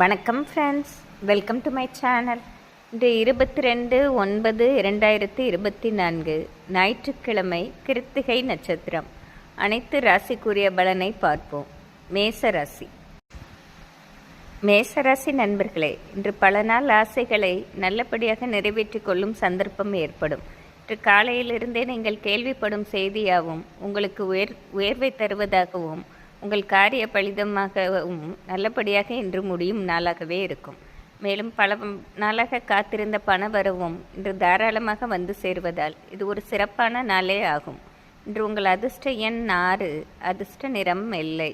வணக்கம் friends welcome to my channel இன்று இருபத்தி ரெண்டு ஒன்பது இரண்டாயிரத்தி இருபத்தி நான்கு ஞாயிற்றுக்கிழமை கிருத்திகை நட்சத்திரம். அனைத்து ராசிக்குரிய பலனை பார்ப்போம். மேச ராசி. மேசராசி நண்பர்களே இன்று பல நாள் ஆசைகளை நல்லபடியாக நிறைவேற்றிக் கொள்ளும் சந்தர்ப்பம் ஏற்படும். இன்று காலையிலிருந்தே நீங்கள் கேள்விப்படும் செய்தியாகவும் உங்களுக்கு உயர் உயர்வை தருவதாகவும் உங்கள் காரிய பலிதமாகவும் நல்லபடியாக இன்று முடியும் நாளாகவே இருக்கும். மேலும் பல நாளாக காத்திருந்த பண வரவும் இன்று தாராளமாக வந்து சேருவதால் இது ஒரு சிறப்பான நாளே ஆகும். இன்று உங்கள் அதிர்ஷ்ட எண் ஆறு அதிர்ஷ்ட நிறம் வெள்ளை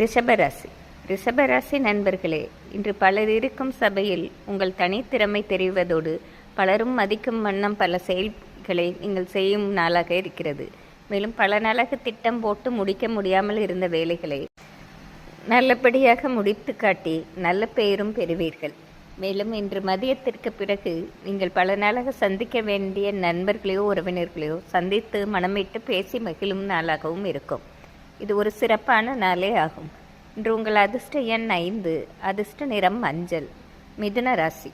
ரிஷபராசி. ரிஷபராசி நண்பர்களே இன்று பலர் இருக்கும் சபையில் உங்கள் தனித்திறமை தெரிவதோடு பலரும் மதிக்கும் வண்ணம் பல செயல்களை நீங்கள் செய்யும் நாளாக இருக்கிறது. மேலும் பல நாளாக திட்டம் போட்டு முடிக்க முடியாமல் இருந்த வேலைகளை நல்லபடியாக முடித்து காட்டி நல்ல பெயரும் பெறுவீர்கள். மேலும் இன்று மதியத்திற்கு பிறகு நீங்கள் பல நாளாக சந்திக்க வேண்டிய நண்பர்களையோ உறவினர்களையோ சந்தித்து மனமிட்டு பேசி மகிழும் நாளாகவும் இருக்கும். இது ஒரு சிறப்பான நாளே ஆகும். இன்று உங்கள் அதிர்ஷ்ட எண் ஐந்து அதிர்ஷ்ட நிறம் மஞ்சள் மிதுன ராசி.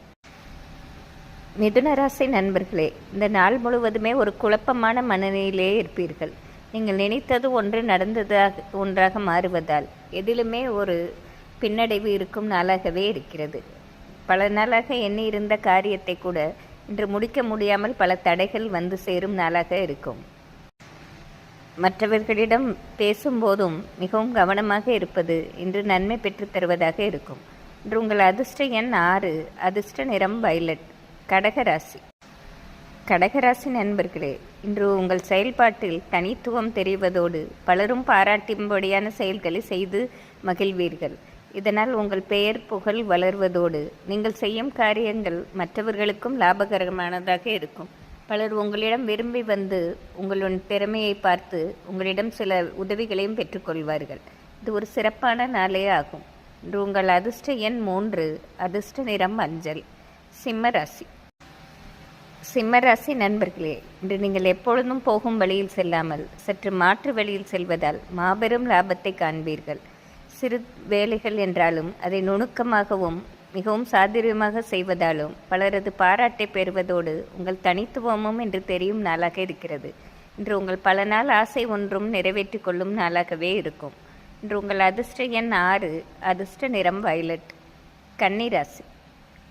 மிதுனராசி நண்பர்களே இந்த நாள் முழுவதுமே ஒரு குழப்பமான மனநிலையிலே இருப்பீர்கள். நீங்கள் நினைத்தது ஒன்று நடந்ததாக ஒன்றாக மாறுவதால் எதிலுமே ஒரு பின்னடைவு இருக்கும் நாளாகவே இருக்கிறது. பல நாளாக எண்ணி இருந்த காரியத்தை கூட இன்று முடிக்க முடியாமல் பல தடைகள் வந்து சேரும் நாளாக இருக்கும். மற்றவர்களிடம் பேசும்போதும் மிகவும் கவனமாக இருப்பது இன்று நன்மை பெற்றுத் தருவதாக இருக்கும். இன்று உங்கள் அதிர்ஷ்ட எண் ஆறு அதிர்ஷ்ட நிறம் வயலட் கடகராசி. கடகராசி நண்பர்களே இன்று உங்கள் செயல்பாட்டில் தனித்துவம் தெரிவதோடு பலரும் பாராட்டும்படியான செயல்களை செய்து மகிழ்வீர்கள். இதனால் உங்கள் பெயர் புகழ் வளர்வதோடு நீங்கள் செய்யும் காரியங்கள் மற்றவர்களுக்கும் லாபகரமானதாக இருக்கும். பலர் உங்களிடம் விரும்பி வந்து உங்களின் திறமையை பார்த்து உங்களிடம் சில உதவிகளையும் பெற்றுக்கொள்வார்கள் இது ஒரு சிறப்பான நாளே ஆகும். இன்று உங்கள் அதிர்ஷ்ட எண் மூன்று அதிர்ஷ்ட நிறம் அஞ்சல் சிம்மராசி. சிம்மராசி நண்பர்களே இன்று நீங்கள் எப்பொழுதும் போகும் வழியில் செல்லாமல் சற்று மாற்று வழியில் செல்வதால் மாபெரும் லாபத்தை காண்பீர்கள். சிறு வேலைகள் என்றாலும் அதை நுணுக்கமாகவும் மிகவும் சாதுரியமாக செய்வதாலும் பலரது பாராட்டை பெறுவதோடு உங்கள் தனித்துவமும் என்று தெரியும் நாளாக இருக்கிறது. இன்று உங்கள் பல நாள் ஆசை ஒன்றும் நிறைவேற்றி கொள்ளும் நாளாகவே இருக்கும். இன்று உங்கள் அதிர்ஷ்ட எண் ஆறு அதிர்ஷ்ட நிறம் வயலட் கன்னிராசி.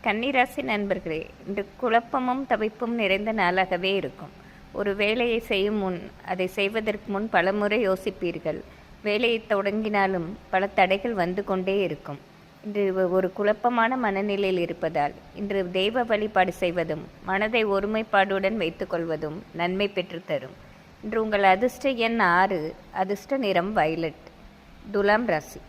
கன்னிராசி நண்பர்களே இன்று குழப்பமும் தவிப்பும் நிறைந்த நாளாகவே இருக்கும். ஒரு வேலையை செய்யும் முன் அதை செய்வதற்கு முன் பலமுறை யோசிப்பீர்கள். வேலையை தொடங்கினாலும் பல தடைகள் வந்து கொண்டே இருக்கும். இன்று ஒரு குழப்பமான மனநிலையில் இருப்பதால் இன்று தெய்வ வழிபாடு செய்வதும் மனதை ஒருமைப்பாடுடன் வைத்துக்கொள்வதும் நன்மை பெற்றுத்தரும் இன்று உங்கள் அதிர்ஷ்ட எண் ஆறு அதிர்ஷ்ட நிறம் வயலட் துலாம் ராசி.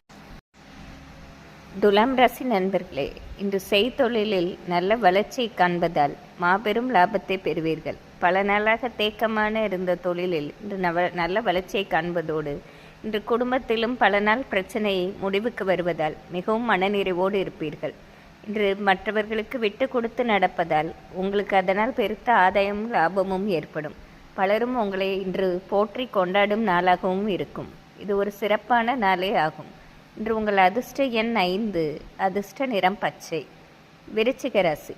துலாம் ராசி நண்பர்களே இன்று செய்தொழிலில் நல்ல வளர்ச்சியை காண்பதால் மாபெரும் லாபத்தை பெறுவீர்கள். பல நாளாக தேக்கமான இருந்த தொழிலில் இன்று நவ நல்ல வளர்ச்சியை காண்பதோடு இன்று குடும்பத்திலும் பல நாள் பிரச்சனையை முடிவுக்கு வருவதால் மிகவும் மனநிறைவோடு இருப்பீர்கள். இன்று மற்றவர்களுக்கு விட்டு கொடுத்து நடப்பதால் உங்களுக்கு அதனால் பெருத்த ஆதாயமும் லாபமும் ஏற்படும். பலரும் உங்களை இன்று போற்றி கொண்டாடும் நாளாகவும் இருக்கும். இது ஒரு சிறப்பான நாளே ஆகும். இன்று உங்கள் அதிர்ஷ்ட எண் ஐந்து. அதிர்ஷ்ட நிறம் பச்சை. விருச்சிக ராசி.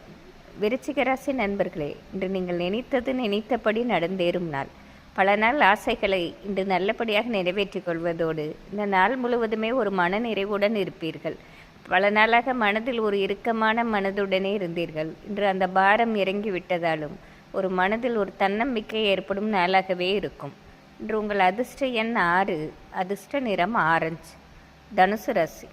விருச்சிக ராசி நண்பர்களே இன்று நீங்கள் நினைத்தது நினைத்தபடி நடந்தேறும் நாள். பல நாள் ஆசைகளை இன்று நல்லபடியாக நிறைவேற்றிக் கொள்வதோடு இந்த நாள் முழுவதுமே ஒரு மன நிறைவுடன் இருப்பீர்கள். பல நாளாக மனதில் ஒரு இறுக்கமான மனதுடனே இருந்தீர்கள். இன்று அந்த பாரம் இறங்கி விட்டதாலும் ஒரு மனதில் ஒரு தன்னம்பிக்கை ஏற்படும் நாளாகவே இருக்கும். இன்று உங்கள் அதிர்ஷ்ட எண் ஆறு அதிர்ஷ்ட நிறம் ஆரஞ்சு. தனுசு ராசி.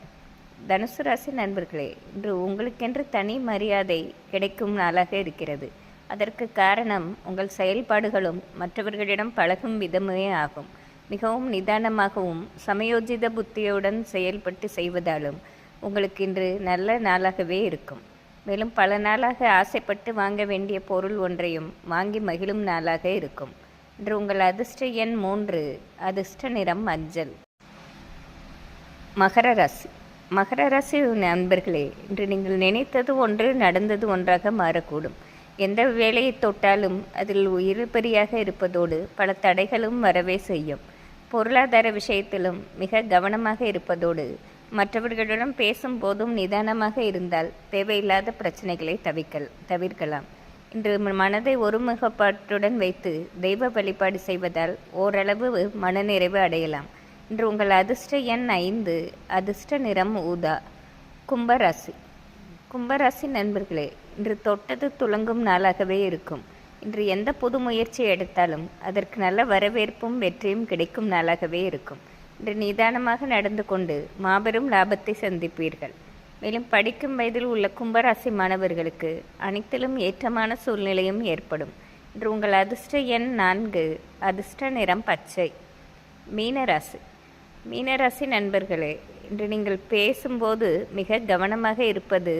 தனுசு ராசி நண்பர்களே இன்று உங்களுக்கென்று தனி மரியாதை கிடைக்கும் நாளாக இருக்கிறது. அதற்கு காரணம் உங்கள் செயல்பாடுகளும் மற்றவர்களிடம் பழகும் விதமே ஆகும். மிகவும் நிதானமாகவும் சமயோஜித புத்தியுடன் செயல்பட்டு செய்வதாலும் உங்களுக்கு இன்று நல்ல நாளாகவே இருக்கும். மேலும் பல நாளாக ஆசைப்பட்டு வாங்க வேண்டிய பொருள் ஒன்றையும் வாங்கி மகிழும் நாளாக இருக்கும். இன்று உங்கள் அதிர்ஷ்ட எண் மூன்று அதிர்ஷ்ட நிறம் மஞ்சள். மகர ராசி. மகர ராசி நண்பர்களே இன்று நீங்கள் நினைத்தது ஒன்று நடந்தது ஒன்றாக மாறக்கூடும். எந்த வேலையை தொட்டாலும் அதில் இழுபறியாக இருப்பதோடு பல தடைகளும் வரவே செய்யும். பொருளாதார விஷயத்திலும் மிக கவனமாக இருப்பதோடு மற்றவர்களுடன் பேசும்போதும் நிதானமாக இருந்தால் தேவையில்லாத பிரச்சனைகளை தவிர்க்கல் தவிர்க்கலாம். இன்று மனதை ஒருமுகப்பாட்டுடன் வைத்து தெய்வ வழிபாடு செய்வதால் ஓரளவு மனநிறைவு அடையலாம். இன்று உங்கள் அதிர்ஷ்ட எண் ஐந்து அதிர்ஷ்ட நிறம் ஊதா கும்பராசி. கும்பராசி நண்பர்களே இன்று தொட்டது துலங்கும் நாளாகவே இருக்கும். இன்று எந்த புது முயற்சி எடுத்தாலும் அதற்கு நல்ல வரவேற்பும் வெற்றியும் கிடைக்கும் நாளாகவே இருக்கும். இன்று நிதானமாக நடந்து கொண்டு மாபெரும் லாபத்தை சந்திப்பீர்கள். மேலும் படிக்கும் வயதில் உள்ள கும்பராசி மாணவர்களுக்கு அனைத்திலும் ஏற்றமான சூழ்நிலையும் ஏற்படும். இன்று உங்கள் அதிர்ஷ்ட எண் நான்கு அதிர்ஷ்ட நிறம் பச்சை. மீனராசி. மீனராசி நண்பர்களே இன்று நீங்கள் பேசும்போது மிக கவனமாக இருப்பது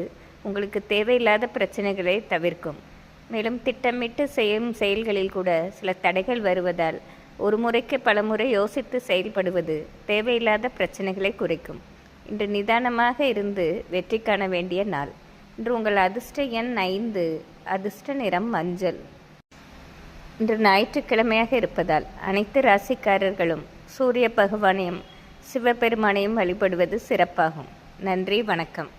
உங்களுக்கு தேவையில்லாத பிரச்சனைகளை தவிர்க்கும். மேலும் திட்டமிட்டு செய்யும் செயல்களில் கூட சில தடைகள் வருவதால் ஒரு முறைக்கு பல முறை யோசித்து செயல்படுவது தேவையில்லாத பிரச்சனைகளை குறைக்கும். இன்று நிதானமாக இருந்து வெற்றி காண வேண்டிய நாள். இன்று உங்கள் அதிர்ஷ்ட எண் ஐந்து அதிர்ஷ்ட நிறம் மஞ்சள். இன்று ஞாயிற்றுக்கிழமையாக இருப்பதால் அனைத்து ராசிக்காரர்களும் சூரிய பகவானையும் சிவபெருமானையும் வழிபடுவது சிறப்பாகும். நன்றி வணக்கம்.